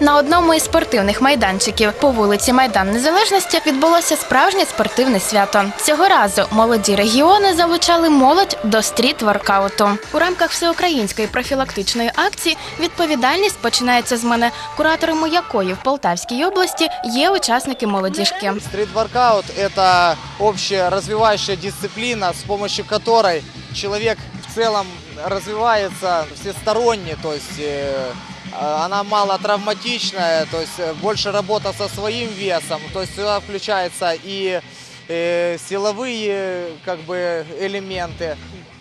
На одному із спортивних майданчиків по вулиці Майдан Незалежності відбулося справжнє спортивне свято. Цього разу молоді регіони залучали молодь до стріт-воркауту. У рамках всеукраїнської профілактичної акції відповідальність починається з мене, кураторами якої в Полтавській області є учасники молодіжки. Стрит-воркаут – это общая развивающая дисциплина, с помощью которой человек в целом развивается всесторонне, то есть э, э, она мало травматичная, то есть э, больше работа со своим весом, то есть сюда включаются и э, силовые как бы элементы,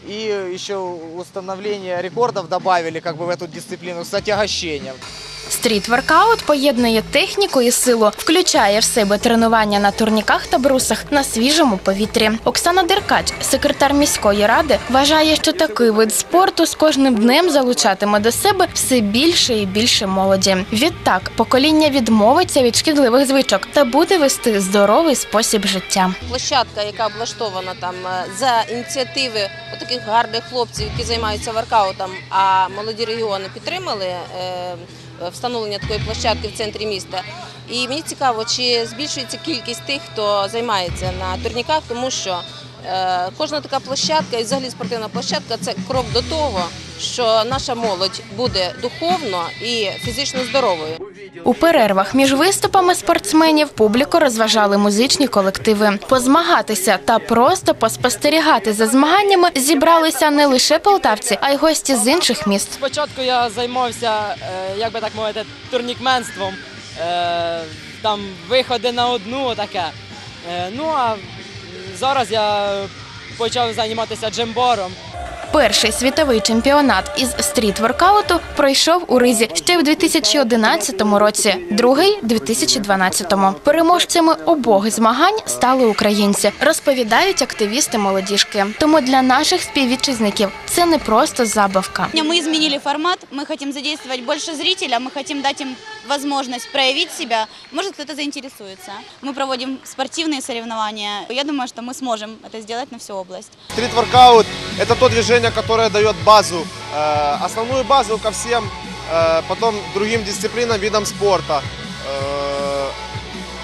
и еще установление рекордов добавили как бы в эту дисциплину с отягощением. Стріт-воркаут поєднує техніку і силу, включає в себе тренування на турніках та брусах на свіжому повітрі. Оксана Деркач, секретар міської ради, вважає, що такий вид спорту з кожним днем залучатиме до себе все більше і більше молоді. Відтак покоління відмовиться від шкідливих звичок та буде вести здоровий спосіб життя. площадка, яка облаштована там е, за ініціативи таких гарних хлопців, які займаються воркаутом, а молоді регіони підтримали е, встановлення такої площадки в центрі міста. І мені цікаво, чи збільшується кількість тих, хто займається на турніках, тому що е, кожна така площадка і взагалі спортивна площадка це крок до того, що наша молодь буде духовно і фізично здоровою. У перервах між виступами спортсменів публіку розважали музичні колективи. Позмагатися та просто поспостерігати за змаганнями зібралися не лише полтавці, а й гості з інших міст. Спочатку я займався, е, як би так мовити, турнікменством. Е, Там виходи на одну таке. Е, Ну а зараз я почав займатися джембором. Перший світовий чемпіонат із стріт-воркауту пройшов у Ризі ще в 2011 році, другий – 2012. Переможцями обох змагань стали українці, розповідають активісти молодіжки. Тому для наших співвітчизників це не просто забавка. Мы изменили формат, мы хотим задействовать больше зрителя, мы хотим дать им возможность проявить себя. Может, кто-то заинтересуется. Мы проводим спортивные соревнования. Я думаю, что мы сможем это сделать на всю область. Стрит-воркаут – это то движение, которое дает базу, э, основную базу ко всем, э, потом другим дисциплинам, видам спорта. Э,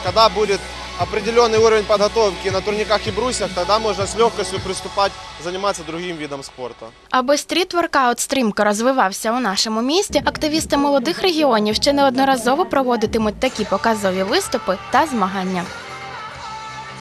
когда будет определенный уровень подготовки на турниках и брусьях, тогда можно с легкостью приступать заниматься другим видом спорта. Аби стріт-воркаут стрімко розвивався у нашому місті, активісти молодих регіонів ще неодноразово проводитимуть такі показові виступи та змагання.